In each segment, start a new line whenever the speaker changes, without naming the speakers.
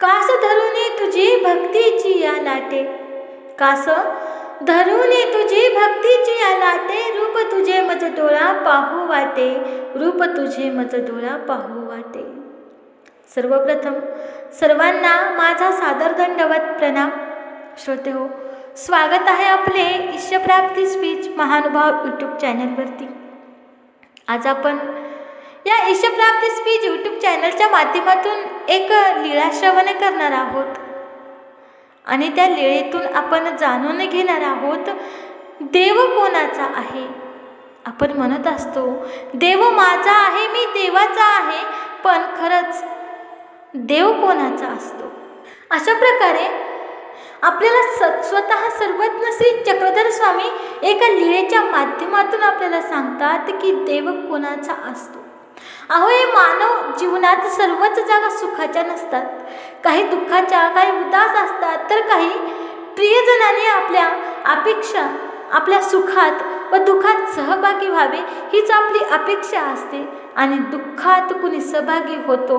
कास धरुनी तुझी भक्तीची या लाटे कास धरुनी तुझी भक्तीची या लाटे रूप तुझे मज डोळा पाहू वाटे रूप तुझे मज डोळा पाहू वाटे. सर्वप्रथम सर्वांना माझा सादर दंडवत प्रणाम. श्रोते हो स्वागत आहे आपले ईश्वप्राप्ती स्पीच महानुभाव यूट्यूब चॅनलवरती आज आपण या ईशप्राप्ती स्पीच यूट्यूब चॅनलच्या माध्यमातून एक लीळा श्रवण करणार आहोत. आणि त्या लीळेतून आपण जाणून घेणार आहोत देव कोणाचा आहे? आपण म्हणत असतो देव माझा आहे मी देवाचा आहे पण खरंच देव कोणाचा असतो? अशा प्रकारे आपल्याला स स्वतः सर्वज्ञ श्री चक्रधर स्वामी एका लिळेच्या माध्यमातून आपल्याला सांगतात की देव कोणाचा असतो. अहो हे मानव जीवनात सर्वच जागा सुखाच्या नसतात. काही दुःखाच्या काही उदास असतात तर काही प्रियजनाने आपल्या अपेक्षा आपल्या सुखात व दुःखात सहभागी व्हावे हीच आपली अपेक्षा असते. आणि दुःखात कुणी सहभागी होतो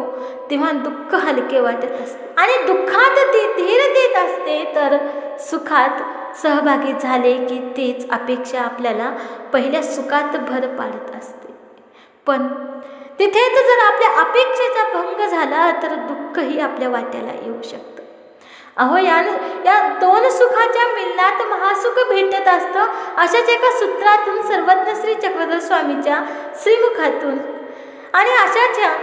तेव्हा दुःख हलके वाटत असते. आणि दुःखात ती धीर देत असते तर सुखात सहभागी झाले की तेच अपेक्षा आपल्याला पहिल्या सुखात भर पाडत असते. पण तिथेच जर आपल्या अपेक्षेचा भंग झाला तर दुःखही आपल्या वाट्याला येऊ शकतं. अहो या या दोन सुखाच्या मिलनात महासुख भेटत असतं अशाच एका सूत्रातून सर्वज्ञ श्री चक्रधर स्वामीच्या श्रीमुखातून. आणि अशाच्या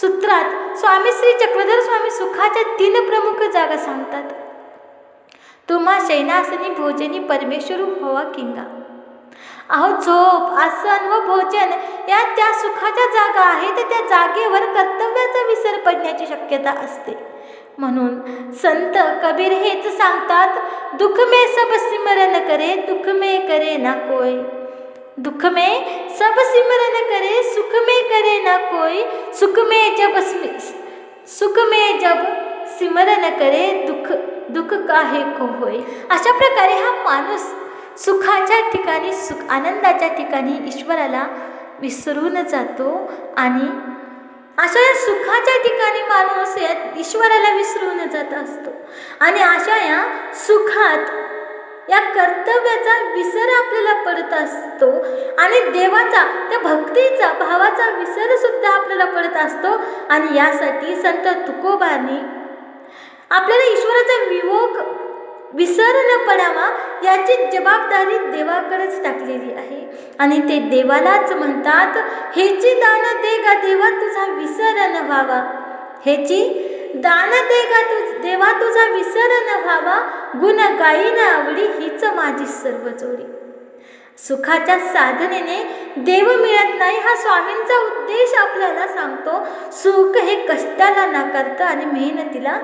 सूत्रात स्वामी श्री चक्रधर स्वामी सुखाच्या तीन प्रमुख जागा सांगतात. तुम्हा शैनासनी भोजनी परमेश्वर हवा किंगा. अहो झोप आसन व भोजन या त्या सुखाच्या जागा आहेत त्या जागेवर कर्तव्याचा विसर पडण्याची शक्यता असते. म्हणून संत कबीर हेच सांगतात दुःख सब सिमरन करे दुःख करे ना कोई. दुःख सब सिमरन करे सुखमे करे ना कोई सुख में जब सुख में जब सिमरन करे दुःख दुःख काहे को होय? अशा प्रकारे हा माणूस सुखाच्या ठिकाणी सुख आनंदाच्या ठिकाणी ईश्वराला विसरून जातो आणि अशा या सुखाच्या ठिकाणी माणूस या ईश्वराला विसरून जात असतो. आणि अशा या सुखात या कर्तव्याचा विसर आपल्याला पडत असतो आणि देवाचा त्या भक्तीचा भावाचा विसर सुद्धा आपल्याला पडत असतो. आणि यासाठी संत तुकोबांनी आपल्याला ईश्वराचा विवोक विसर न पडावा याची जबाबदारी देवाकडेच टाकलेली आहे. आणि ते देवालाच म्हणतात हेची दान दे गा देवा तुझा विसर न व्हावा हेची दान दे गा तुझ देवा तुझा विसर न व्हावा गुण गाई न आवडी हीच माझी सर्व जोडी. सुखाच्या साधनेने देव मिळत नाही हा स्वामींचा उद्देश आपल्याला सांगतो. सुख हे कष्टाला नाकारतं आणि मेहनतीला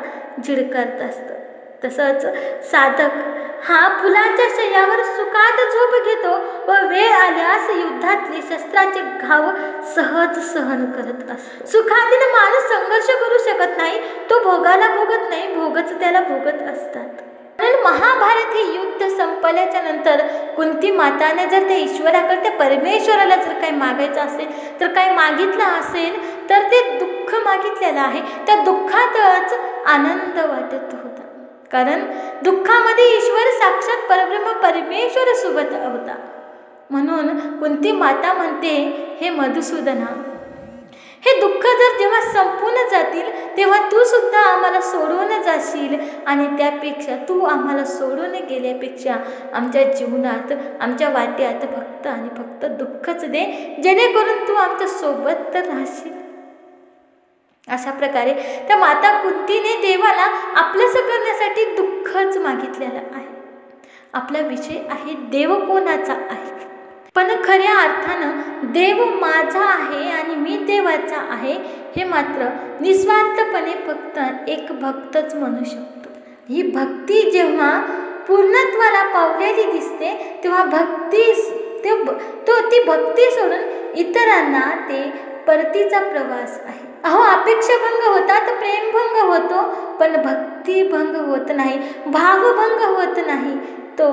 झिडकारत असतं. तसंच साधक हा फुलाच्या शय्यावर सुखात झोप घेतो व वेळ आल्यास युद्धातले शस्त्राचे घाव सहज सहन करत असतो. सुखातील माणूस संघर्ष करू शकत नाही तो भोगाला भोगत नाही भोगच त्याला भोगत असतात. म्हणून महाभारत हे युद्ध संपल्याच्या नंतर कुंती माताने जर त्या ईश्वराकडे त्या परमेश्वराला जर काही मागायचं असेल तर काही मागितलं असेल तर ते दुःख मागितलेलं आहे. त्या दुःखातच आनंद वाटत होता. कारण दुःखामध्ये ईश्वर साक्षात परब्रह्म परमेश्वर सोबत होता. म्हणून कोणती माता म्हणते हे मधुसूदना हे दुःख जर जेव्हा संपून जातील तेव्हा तू सुद्धा आम्हाला सोडून जाशील आणि त्यापेक्षा तू आम्हाला सोडून गेल्यापेक्षा आमच्या जीवनात आमच्या वाट्यात फक्त आणि फक्त दुःखच दे जेणेकरून तू आमच्यासोबत तर राहशील. अशा प्रकारे त्या माता कुंतीने देवाला आपलंसं करण्यासाठी दुःखच मागितलेलं आहे. आपला विषय आहे देव कोणाचा आहे? पण खऱ्या अर्थानं देव माझा आहे आणि मी देवाचा आहे हे मात्र निस्वार्थपणे फक्त एक भक्तच म्हणू शकतो. ही भक्ती जेव्हा पूर्णत्वाला पावलेली दिसते तेव्हा भक्ती ते तो ती भक्ती सोडून इतरांना ते परतीचा प्रवास आहे. अहो अपेक्षाभंग होतात प्रेमभंग होतो पण भक्तिभंग होत नाही भावभंग होत नाही. तो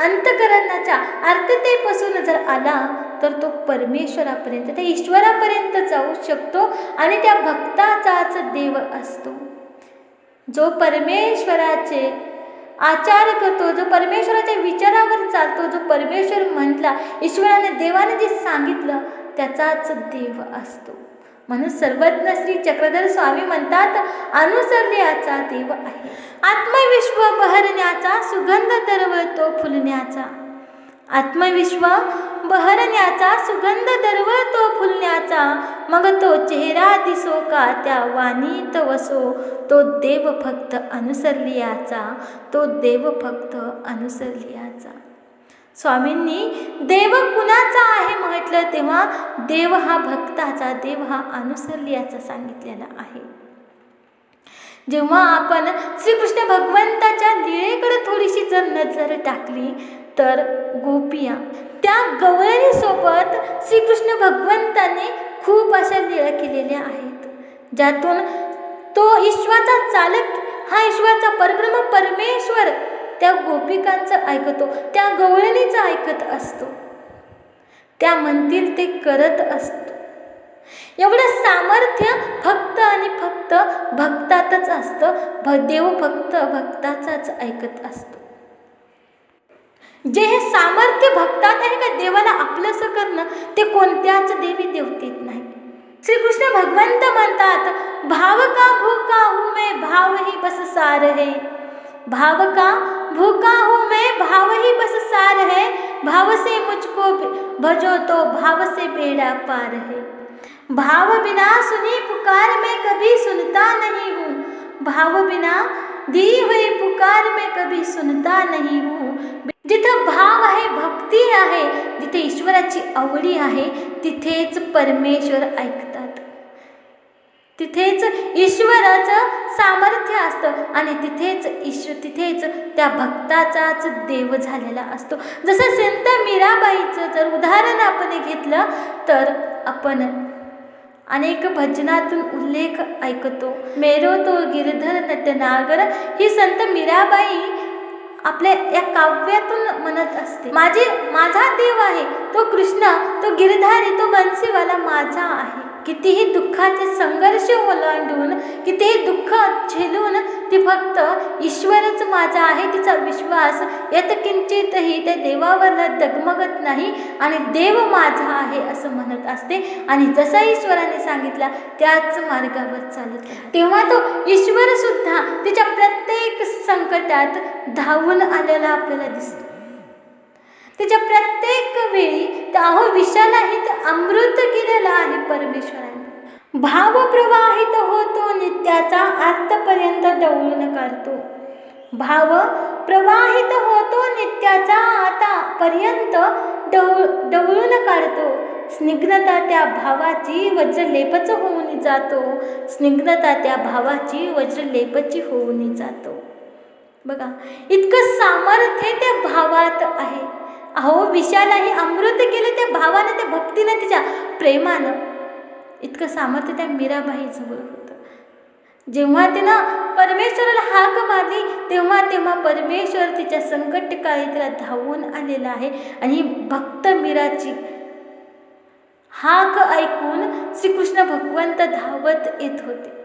अंतकरणाच्या अर्थतेपासून जर आला तर तो परमेश्वरापर्यंत त्या ईश्वरापर्यंत जाऊ शकतो आणि त्या भक्ताचाच देव असतो. जो परमेश्वराचे आचार करतो जो परमेश्वराच्या विचारावर चालतो जो परमेश्वर म्हटला ईश्वराने देवाने जे सांगितलं त्याचाच देव असतो. म्हणून सर्वज्ञ श्री चक्रधर स्वामी म्हणतात अनुसरण्याचा देव आहे. आत्मविश्व बहरण्याचा सुगंध दरवळतो फुलण्याचा. आत्मविश्व बहरण्याचा सुगंध दरवळतो फुलण्याचा. मग तो चेहरा दिसो का त्या वाणीत वसो. तो देव फक्त अनुसरलियाचा तो देव फक्त अनुसरलियाचा. स्वामींनी देव कुणाचा आहे म्हटलं तेव्हा देव हा भक्ताचा देव हा अनुसरल्याचा सांगितलेला आहे. जेव्हा आपण श्रीकृष्ण भगवंताच्या लिळेकडे थोडीशी जर नजर टाकली तर गोपिया त्या गवळणीसोबत श्रीकृष्ण भगवंताने खूप अशा लीळा केलेल्या आहेत ज्यातून तो ईश्वराचा चालक हा ईश्वराचा परब्रह्म परमेश्वर त्या गोपिकांचं ऐकतो त्या गवळणीचं ऐकत असतो. त्या म्हणतील ते करत असतो. एवढं सामर्थ्य फक्त आणि फक्त भक्तातच असतं. भ देव फक्त भक्ताचाच ऐकत असतो. जे हे सामर्थ्य भक्तात आहे का देवाला आपलंसं करणं ते कोणत्याच देवी देवतेत नाही. श्रीकृष्ण भगवंत म्हणतात भाव का भूका हूँ मैं भाव ही बस सार हे भाव का भूखा हूँ मैं, भाव ही बस सार है। भाव से मुझको भजो तो भाव से बेड़ा पार है। भाव बिना सुनी पुकार मैं कभी सुनता नहीं हूँ। भाव बिना दी हुई पुकार मैं कभी सुनता नहीं हूँ। जिथं भाव आहे भक्ती आहे जिथे ईश्वराची आवडी आहे, तिथेच परमेश्वर ऐकतात तिथेच ईश्वराचं सामर्थ्य असतं. आणि तिथेच ईश तिथेच त्या भक्ताचाच देव झालेला असतो. जसं संत मीराबाईचं जर उदाहरण आपण घेतलं तर आपण अनेक भजनातून उल्लेख ऐकतो. मेरो तो गिरधर नटनागर ही संत मीराबाई आपल्या या काव्यातून म्हणत असते. माझे माझा देव आहे तो कृष्ण तो गिरधारी तो बन्सीवाला माझा आहे. कितीही दुःखाचे संघर्ष ओलांडून कितीही दुःख झेलून ती फक्त ईश्वरच माझा आहे तिचा विश्वास. यात किंचितही त्या देवावरला डगमगत नाही आणि देव माझा आहे असं म्हणत असते. आणि जसा ईश्वराने सांगितला त्याच मार्गावर चालत तेव्हा तो ईश्वरसुद्धा तिच्या प्रत्येक संकटात धावून आलेला आपल्याला दिसतो. त्याच्या प्रत्येक वेळी तर अहो विषालाही अमृत केलेला आहे परमेश्वराने. भाव प्रवाहित होतो नित्याचा आत्तापर्यंत डवळून काढतो. भाव प्रवाहित होतो नित्याचा आता पर्यंत डवळून काढतो. स्निग्धता त्या भावाची वज्रलेपच होऊन जातो. स्निग्धता त्या भावाची वज्रलेपची होऊन जातो. बघा इतकं सामर्थ्य त्या भावात आहे. अहो विशालाही अमृत केलं त्या भावानं त्या भक्तीनं तिच्या प्रेमानं. इतकं सामर्थ्य त्या मीराबाईजवळ होतं. जेव्हा तिनं परमेश्वराला हाक मारली तेव्हा तेव्हा परमेश्वर तिच्या संकट काळी तिला धावून आलेला आहे. आणि भक्त मीराची हाक ऐकून श्रीकृष्ण भगवंत धावत येत होते.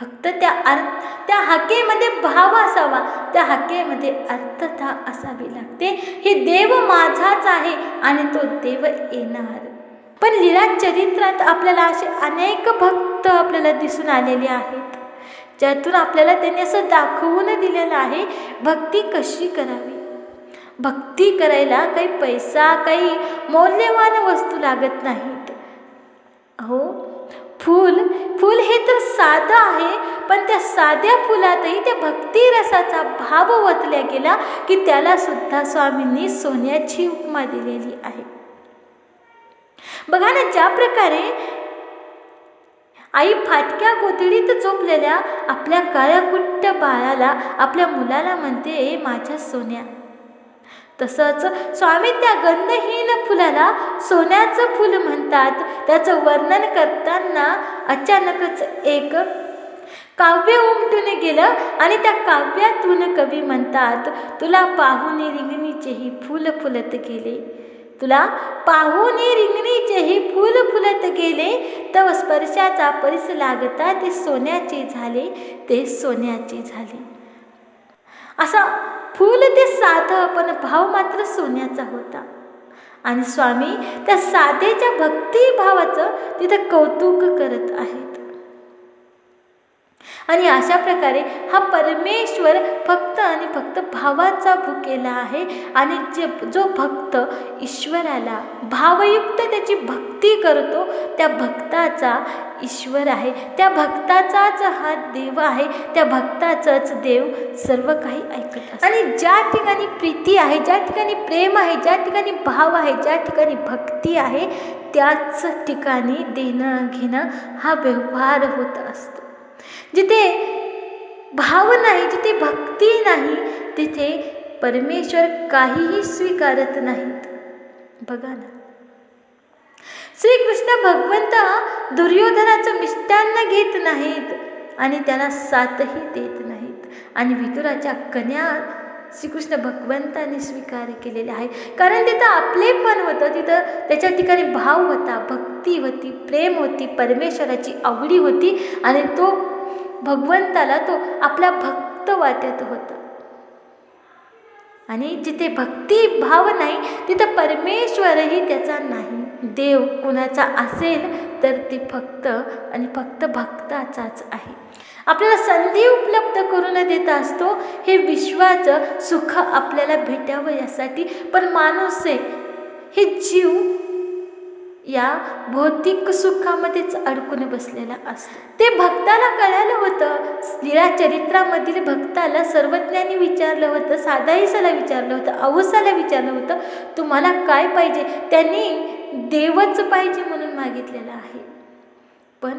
फक्त त्या अर्थ त्या हाकेमध्ये भाव असावा. त्या हाकेमध्ये अर्थता असावी लागते. हे देव माझाच आहे आणि तो देव येणार. पण लीला चरित्रात आपल्याला असे अनेक भक्त आपल्याला दिसून आलेले आहेत. ज्यातून आपल्याला त्यांनी असं दाखवून दिलेलं आहे भक्ती कशी करावी? भक्ती करायला काही पैसा काही मौल्यवान वस्तू लागत नाहीत. हो फूल फूल हे तर साधं आहे पण त्या साध्या फुलातही त्या भक्तिरसाचा भाव ओतल्या गेला की त्याला सुद्धा स्वामींनी सोन्याची उपमा दिलेली आहे. बघा ना ज्या प्रकारे आई फाटक्या कोथळीत झोपलेल्या आपल्या काळ्याकुट्ट बाळाला आपल्या मुलाला म्हणते माझ्या सोन्या तसंच स्वामी त्या गंधहीन फुलाला सोन्याचं फुल म्हणतात. त्याचं वर्णन करताना अचानकच एक काव्य उमटून गेलं आणि त्या काव्यातून कवी म्हणतात तुला पाहून रिंगणीचेही फुल फुलत गेले. तुला पाहून रिंगणीचेही फुल फुलत गेले. तव स्पर्शाचा परिस लागता ते सोन्याचे झाले ते सोन्याचे झाले. असा फुल ते साधं पण भाव मात्र सोन्याचा होता. आणि स्वामी त्या साधेच्या भक्तिभावाचं तिथं कौतुक करत आहेत. आणि अशा प्रकारे हा परमेश्वर फक्त आणि फक्त भावाचा भुकेला आहे आणि जे जो भक्त ईश्वराला भावयुक्त त्याची भक्ती करतो त्या भक्ताचा ईश्वर आहे. त्या भक्ताचाच हा देव आहे. त्या भक्ताचाच देव सर्व काही ऐकत आणि ज्या ठिकाणी प्रीती आहे ज्या ठिकाणी प्रेम आहे ज्या ठिकाणी भाव आहे ज्या ठिकाणी भक्ती आहे त्याच ठिकाणी देणं घेणं हा व्यवहार होत असतो. जिथे भाव नाही जिथे भक्ती नाही तिथे परमेश्वर काहीही स्वीकारत नाहीत. बघा ना. श्रीकृष्ण भगवंत दुर्योधनाचं मिष्टान्न घेत नाहीत आणि त्याला साथही देत नाहीत. आणि विदुराच्या कन्या श्रीकृष्ण भगवंताने स्वीकार केलेले आहे. कारण तिथं आपलेपण होतं. तिथं त्याच्या ठिकाणी भाव होता भक्ती होती प्रेम होती परमेश्वराची आवडी होती आणि तो भगवंताला तो आपला भक्त वाटत होता. आणि जिथे भक्ती भाव नाही तिथं परमेश्वरही त्याचा नाही. देव कुणाचा असेल तर ती फक्त आणि फक्त भक्ताचाच आहे. आपल्याला संधी उपलब्ध करून देत असतो हे विश्वाचं सुख आपल्याला भेटावं यासाठी. पण माणूस आहे हे जीव या भौतिक सुखामध्येच अडकून बसलेला असतो. ते भक्ताला कळालं होतं. लीळा चरित्रामधील भक्ताला सर्वज्ञांनी विचारलं होतं सादाईसाला विचारलं होतं अवसाला विचारलं होतं तुम्हाला काय पाहिजे? त्यांनी देवच पाहिजे म्हणून मागितलेलं आहे. पण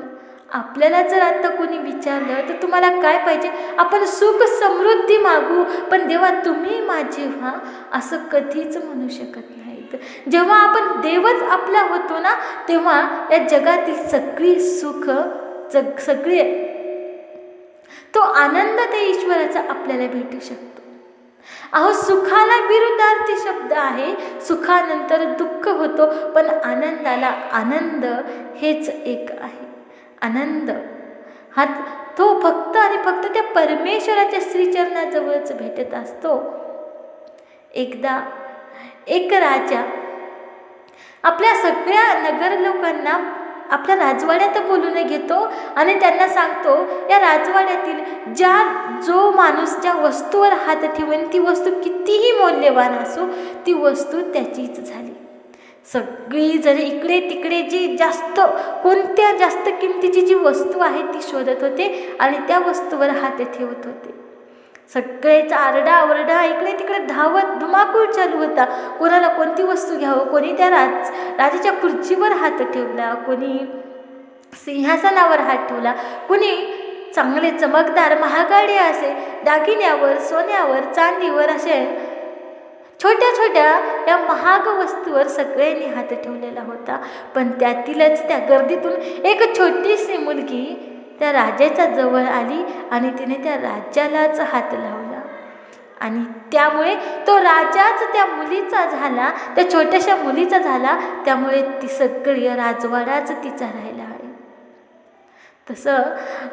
आपल्याला जर आता कोणी विचारलं तर तुम्हाला काय पाहिजे? आपण सुख समृद्धी मागू पण देवा तुम्ही माझे व्हा असं कधीच म्हणू शकत नाही. जेव्हा आपण देवच आपला होतो ना तेव्हा या जगातील सगळी सुख जग सगळी तो आनंद त्या ईश्वराचा आपल्याला भेटू शकतो. अहो सुखाला विरुद्धार्थी शब्द आहे. सुखानंतर दुःख होतो पण आनंदाला आनंद हेच एक आहे. आनंद. हा तो फक्त आणि फक्त त्या परमेश्वराच्या श्रीचरणाजवळच भेटत असतो. एकदा एक राजा. आपल्या सगळ्या नगर लोकांना आपल्या राजवाड्यात बोलून घेतो आणि त्यांना सांगतो या राजवाड्यातील ज्या जो माणूस ज्या वस्तूवर हात ठेवेन ती वस्तू कितीही मौल्यवान असो ती वस्तू त्याचीच झाली. सगळी जण इकडे तिकडे जी जास्त कोणत्या जास्त किमतीची जी वस्तू आहे ती शोधत होते आणि त्या वस्तूवर हात ठेवत होते. सगळेच आरडा आवरडा इकडे तिकडे धावत धुमाकूळ चालू होता. कोणाला कोणती वस्तू घ्यावं कोणी त्या राज राजाच्या खुर्चीवर हात ठेवला कोणी सिंहासनावर हात ठेवला कुणी चांगले चमकदार महागाडे असे दागिन्यावर सोन्यावर चांदीवर असे. छोट्या छोट्या या महाग वस्तूवर सगळ्यांनी हात ठेवलेला होता. पण त्यातीलच त्या गर्दीतून एक छोटीशी मुलगी त्या राजाच्या जवळ आली आणि तिने त्या राजालाच हात लावला. आणि त्यामुळे तो राजाच त्या मुलीचा झाला त्या छोट्याशा मुलीचा झाला त्यामुळे ती सगळी राजवाडाच तिचा राहिला आहे. तसं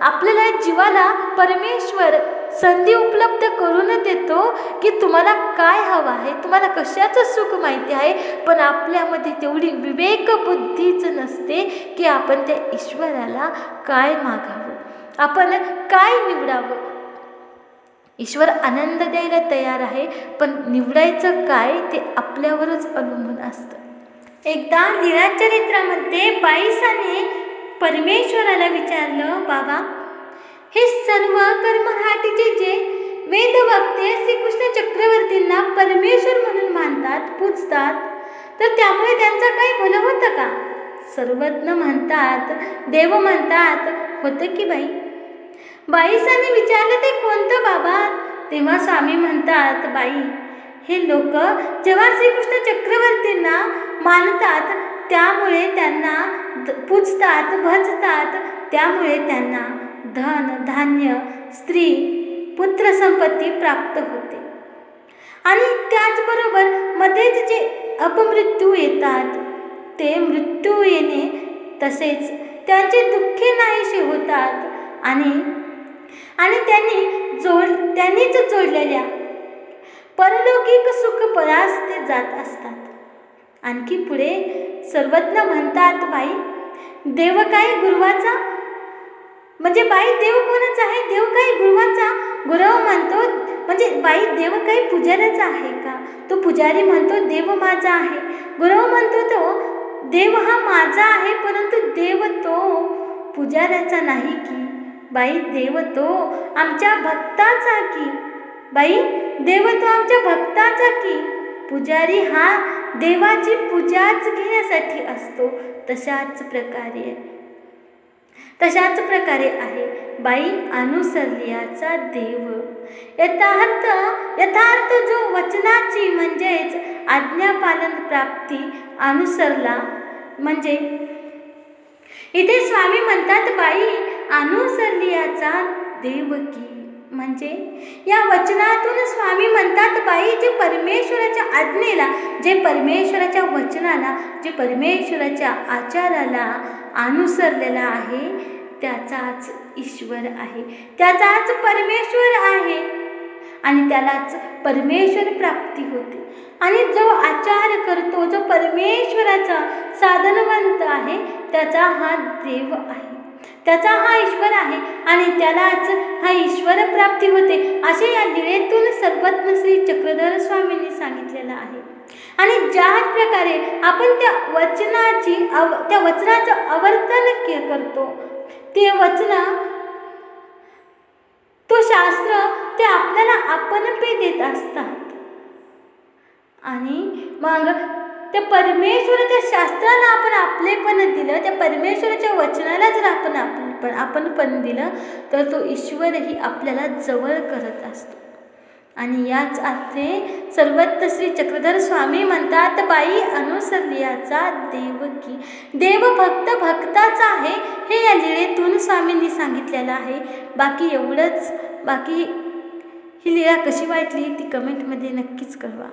आपल्याला जीवाला परमेश्वर संधी उपलब्ध करून देतो की तुम्हाला काय हवं आहे तुम्हाला कशाचं सुख माहिती आहे पण आपल्यामध्ये तेवढी विवेक बुद्धीचं नसते की आपण त्या ईश्वराला काय मागावं. आपण काय निवडावं? ईश्वर आनंद द्यायला तयार आहे पण निवडायचं काय ते आपल्यावरच अवलंबून असतं. एकदा निराचरित्रामध्ये बाईसाने परमेश्वराला विचारलं बाबा हे सर्व कर्मराटीचे जे वेद वक्ते श्रीकृष्ण चक्रवर्तींना परमेश्वर म्हणून मानतात पूजतात तर त्यामुळे त्यांचं काही भलं होतं का? सर्वज्ञ म्हणतात देव म्हणतात होतं की बाई? बाईसाने विचारलं ते कोणतं बाबा? तेव्हा स्वामी म्हणतात बाई हे लोक जेव्हा श्रीकृष्ण चक्रवर्तींना मानतात त्यामुळे त्यांना पूजतात भजतात त्यामुळे त्यांना धन धान्य स्त्री पुत्रसंपत्ती प्राप्त होते. आणि त्याचबरोबर मध्येच जे अपमृत्यू येतात ते मृत्यू येणे तसेच त्यांचे दुःखे नाहीसे होतात आणि आणि त्यांनी जोड त्यांनीच जोडलेल्या परलौकिक सुख परास ते जात असतात. आणखी पुढे सर्वज्ञ म्हणतात बाई देव काय गुरुवाचा म्हणजे बाई देव कोणच आहे? देव काही गुरुवाचा गुरव म्हणतो म्हणजे बाई देव काही पुजाऱ्याच आहे का? तो पुजारी म्हणतो देव माझा आहे. गुरव म्हणतो तो देव हा माझा आहे परंतु देव तो पुजाऱ्याचा नाही की? बाई देव तो आमच्या भक्ताचा की? बाई देव तो आमच्या भक्ताचा की? पुजारी हा देवाची पूजाच घेण्यासाठी असतो. तशाच प्रकारे तशाच प्रकारे आहे. बाई अनुसरलियाचा देव. यथार्थ यथार्थ जो वचनाची म्हणजेच आज्ञापालन प्राप्ती अनुसरला म्हणजे इथे स्वामी म्हणतात बाई अनुसरलियाचा देवकी म्हणजे या वचनातून स्वामी म्हणतात बाई जे परमेश्वराच्या आज्ञेला जे परमेश्वराच्या वचनाला जे परमेश्वराच्या आचाराला अनुसरलेला आहे त्याचाच ईश्वर आहे. त्याचाच परमेश्वर आहे. आणि त्यालाच परमेश्वर प्राप्ती होते. आणि जो आचार करतो जो परमेश्वराचा साधनवंत आहे त्याचा हा देव आहे. त्याचा हा ईश्वर आहे आणि त्यालाच हा ईश्वर प्राप्ती होते असे या लिळेतून सर्वज्ञ श्री चक्रधर स्वामींनी सांगितलेलं आहे. आणि ज्या प्रकारे आपण त्या वचनाची अव त्या वचनाचं आवर्तन के करतो ते वचन तो शास्त्र ते आपल्याला आपण पे देत असतात. आणि मग त्या परमेश्वराच्या शास्त्राला आपण आपलेपण दिलं त्या परमेश्वराच्या वचनाला जर आपण आपण आपण पण दिलं तर तो ईश्वरही आपल्याला जवळ करत असतो. आणि याच अर्थे सर्वत्र श्री चक्रधर स्वामी म्हणतात बाई अनुसर्याचा देवकी देव भक्त भक्ताचा आहे हे या लिळेतून स्वामींनी सांगितलेलं आहे. बाकी एवढंच बाकी ही लीळा कशी वाटली ती कमेंटमध्ये नक्कीच कळवा.